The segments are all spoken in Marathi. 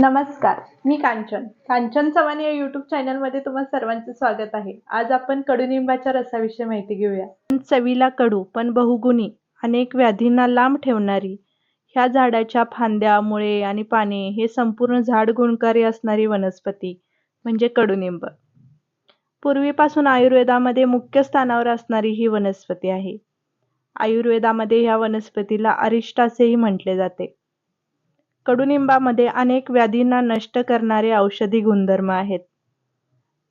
नमस्कार मी कांचन. कांचन चव्हाण या युट्यूब चॅनलमध्ये तुम्हा सर्वांचं स्वागत आहे. आज आपण कडुनिंबाच्या रसाविषयी माहिती घेऊया. चवीला कडू पण बहुगुणी अनेक व्याधींना लांब ठेवणारी ह्या झाडाच्या फांद्या मुळे आणि पाने हे संपूर्ण झाड गुणकारी असणारी वनस्पती म्हणजे कडुनिंब पूर्वीपासून आयुर्वेदामध्ये मुख्य स्थानावर असणारी ही वनस्पती आहे. आयुर्वेदामध्ये ह्या वनस्पतीला अरिष्ट असेही म्हटले जाते. कडुनिंबामध्ये अनेक व्याधींना नष्ट करणारे औषधी गुणधर्म आहेत.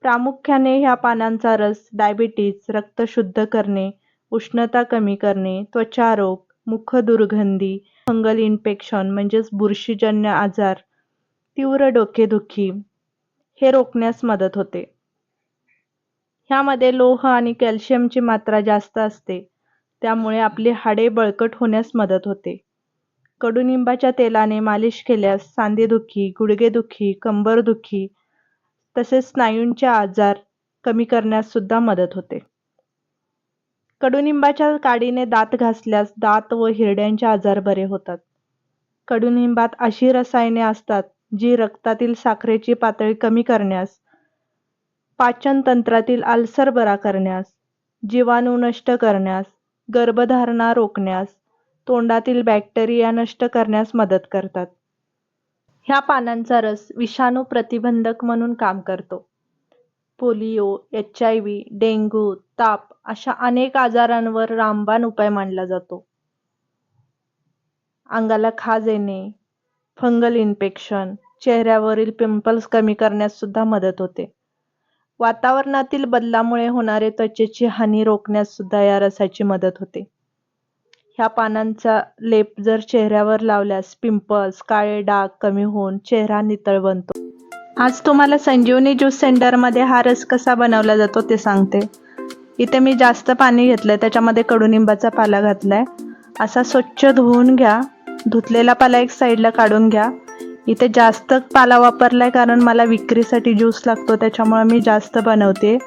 प्रामुख्याने ह्या पानांचा रस डायबिटीज रक्त शुद्ध करणे उष्णता कमी करणे त्वचारोग मुख दुर्गंधी फंगल इन्फेक्शन म्हणजेच बुरशीजन्य आजार तीव्र डोकेदुखी हे रोखण्यास मदत होते. ह्यामध्ये लोह आणि कॅल्शियमची मात्रा जास्त असते. त्यामुळे आपली हाडे बळकट होण्यास मदत होते. कडुनिंबाच्या तेलाने मालिश केल्यास सांधेदुखी गुडघेदुखी कंबरदुखी तसेच स्नायूंचे आजार कमी करण्यास सुद्धा मदत होते. कडुनिंबाच्या काडीने दात घासल्यास दात व हिरड्यांचे आजार बरे होतात. कडुनिंबात अशी रसायने असतात जी रक्तातील साखरेची पातळी कमी करण्यास पाचन तंत्रातील आल्सर बरा करण्यास जीवाणू नष्ट करण्यास गर्भधारणा रोखण्यास तोंडातील बॅक्टेरिया नष्ट करण्यास मदत करतात. ह्या पानांचा रस विषाणू प्रतिबंधक म्हणून काम करतो. Polio H I V dengue ताप अशा अनेक आजारांवर रामबाण उपाय मानला जातो. अंगाला खाज येणे फंगल इन्फेक्शन चेहऱ्यावरील पिंपल्स कमी करण्यास सुद्धा मदत होते. वातावरणातील बदलामुळे होणारे त्वचेची हानी रोखण्यास सुद्धा या रसाची मदत होते. ह्या पानांचा लेप जर चेहऱ्यावर लावल्यास पिंपल्स काळे डाग कमी होऊन चेहरा नितळ बनतो. आज तुम्हाला संजीवनी ज्यूस सेंटरमध्ये हा रस कसा बनवला जातो ते सांगते. इथे मी जास्त पाणी घेतलंय त्याच्यामध्ये कडुनिंबाचा पाला घातलाय. असा स्वच्छ धुवून घ्या. धुतलेला पाला एक साईडला काढून घ्या. इथे जास्त पाला वापरलाय कारण मला विक्रीसाठी ज्यूस लागतो त्याच्यामुळे मी जास्त बनवते.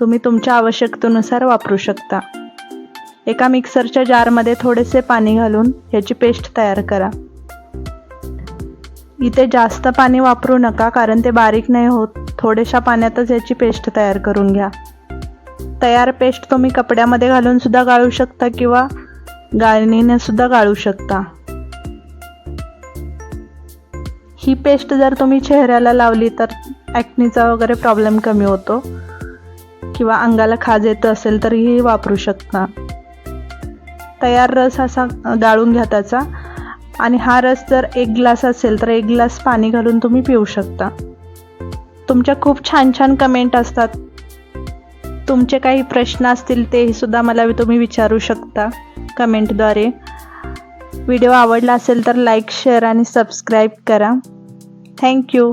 तुम्ही तुमच्या आवश्यकतेनुसार वापरू शकता. एका मिक्सरच्या जारमध्ये थोडेसे पाणी घालून ह्याची पेस्ट तयार करा. इथे जास्त पाणी वापरू नका कारण ते बारीक नाही होत. थोड्याशा पाण्यातच याची पेस्ट तयार करून घ्या. तयार पेस्ट तुम्ही कपड्यामध्ये घालून सुद्धा गाळू शकता किंवा गाळणीने सुद्धा गाळू शकता. ही पेस्ट जर तुम्ही चेहऱ्याला लावली तर ॲक्नीचा वगैरे प्रॉब्लेम कमी होतो. किंवा अंगाला खाज येत असेल तर ही वापरू शकता. तयार रस असा गाळून घ्या त्याचा. आणि हा रस जर एक ग्लास असेल तर एक ग्लास पाणी घालून तुम्ही पिऊ शकता. तुमच्या खूप छान छान कमेंट असतात. तुमचे काही प्रश्न असतील तेही सुद्धा मला तुम्ही विचारू शकता कमेंटद्वारे व्हिडिओ आवडला असेल तर लाईक शेअर आणि सबस्क्राईब करा. Thank you